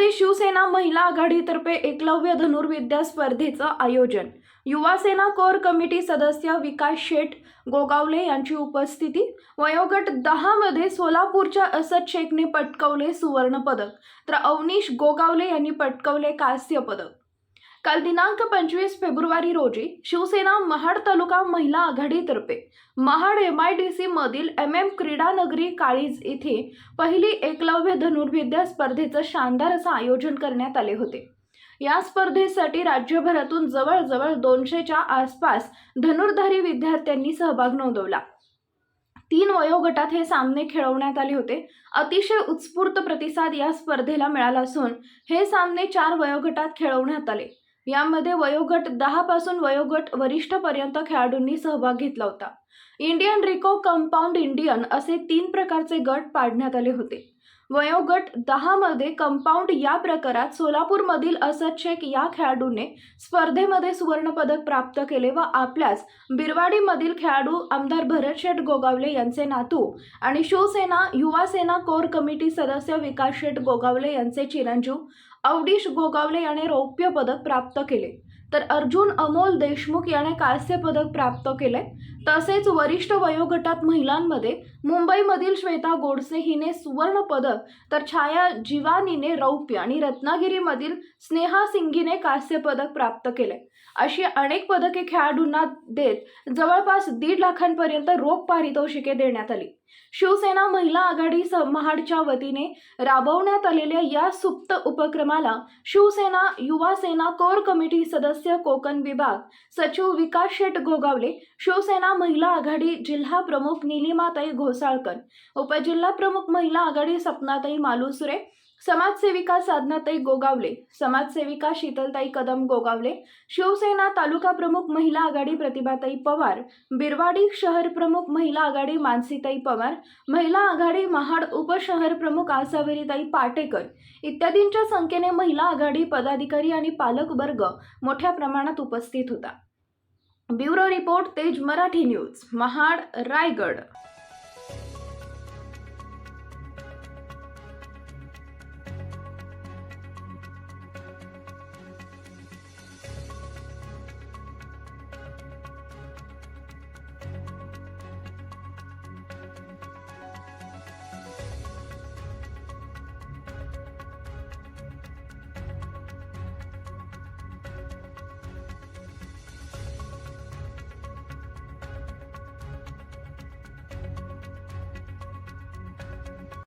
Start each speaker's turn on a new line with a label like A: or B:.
A: प्रदेश शिवसेना महिला आघाडीतर्फे एकलव्य धनुर्विद्या स्पर्धेचं आयोजन. युवा सेना कोर कमिटी सदस्य विकास शेठ गोगावले यांची उपस्थिती. वयोगट दहामध्ये सोलापूरच्या असद शेखने पटकवले सुवर्णपदक. तर अवनीश गोगावले यांनी पटकवले कांस्य पदक. काल दिनांक पंचवीस फेब्रुवारी रोजी शिवसेना महाड तालुका महिला आघाडीतर्फे Mahad M I D C मधील एम एम क्रीडा नगरी काळीज येथे पहिली एकलव्य धनुर्विद्या स्पर्धेचं शानदार असं आयोजन करण्यात आले होते. या स्पर्धेसाठी राज्यभरातून जवळजवळ दोनशेच्या आसपास धनुर्धारी विद्यार्थ्यांनी सहभाग नोंदवला. तीन वयोगटात हे सामने खेळवण्यात आले होते. अतिशय उत्स्फूर्त प्रतिसाद या स्पर्धेला मिळाला असून हे सामने चार वयोगटात खेळवण्यात आले. यामध्ये वयोगट दहापासून वयोगट वरिष्ठपर्यंत खेळाडूंनी सहभाग घेतला होता. इंडियन रिको कंपाऊंड इंडियन असे तीन प्रकारचे गट पाडण्यात आले होते. वयोगट दहामध्ये कंपाऊंड या प्रकारात सोलापूरमधील असद शेख या खेळाडूने स्पर्धेमध्ये सुवर्णपदक प्राप्त केले व आपल्याच बिरवाडीमधील खेळाडू आमदार भरतशेठ गोगावले यांचे नातू आणि शिवसेना युवा सेना कोर कमिटी सदस्य विकास शेठ गोगावले यांचे चिरंजीव अवडीश गोगावले याने रौप्य पदक प्राप्त केले. तर अर्जुन अमोल देशमुख याने कांस्य पदक प्राप्त केले तसेच वरिष्ठ वयोगटात महिलांमध्ये मुंबईमधील श्वेता गोडसे हिने सुवर्ण पदक तर छाया जिवानीने रौप्य आणि रत्नागिरीमधील स्नेहा सिंगीने कांस्य पदक प्राप्त केले अशी अनेक पदके खेळाडूंना देत जवळपास दीड लाखांपर्यंत रोख पारितोषिके देण्यात आली. शिवसेना महिला आघाडी महाडच्या वतीने राबवण्यात आलेल्या या सुप्त उपक्रमाला शिवसेना युवा सेना कोर कमिटी सदस्य कोकण विभाग सचिव विकास शेठ गोगावले शिवसेना महिला आघाडी जिल्हा प्रमुख निलिमाताई घोसाळकर उपजिल्हा प्रमुख महिला आघाडी सपनाताई मालुसरे समाजसेविका साधनाताई गोगावले समाजसेविका शीतलताई कदम गोगावले शिवसेना तालुका प्रमुख महिला आघाडी प्रतिभाताई पवार बिरवाडी शहर प्रमुख महिला आघाडी मानसीताई पवार महिला आघाडी महाड उपशहर प्रमुख आसावेरीताई पाटेकर इत्यादींच्या संख्येने महिला आघाडी पदाधिकारी आणि पालक वर्ग मोठ्या प्रमाणात उपस्थित होता. ब्युरो रिपोर्ट तेज मराठी न्यूज महाड रायगड.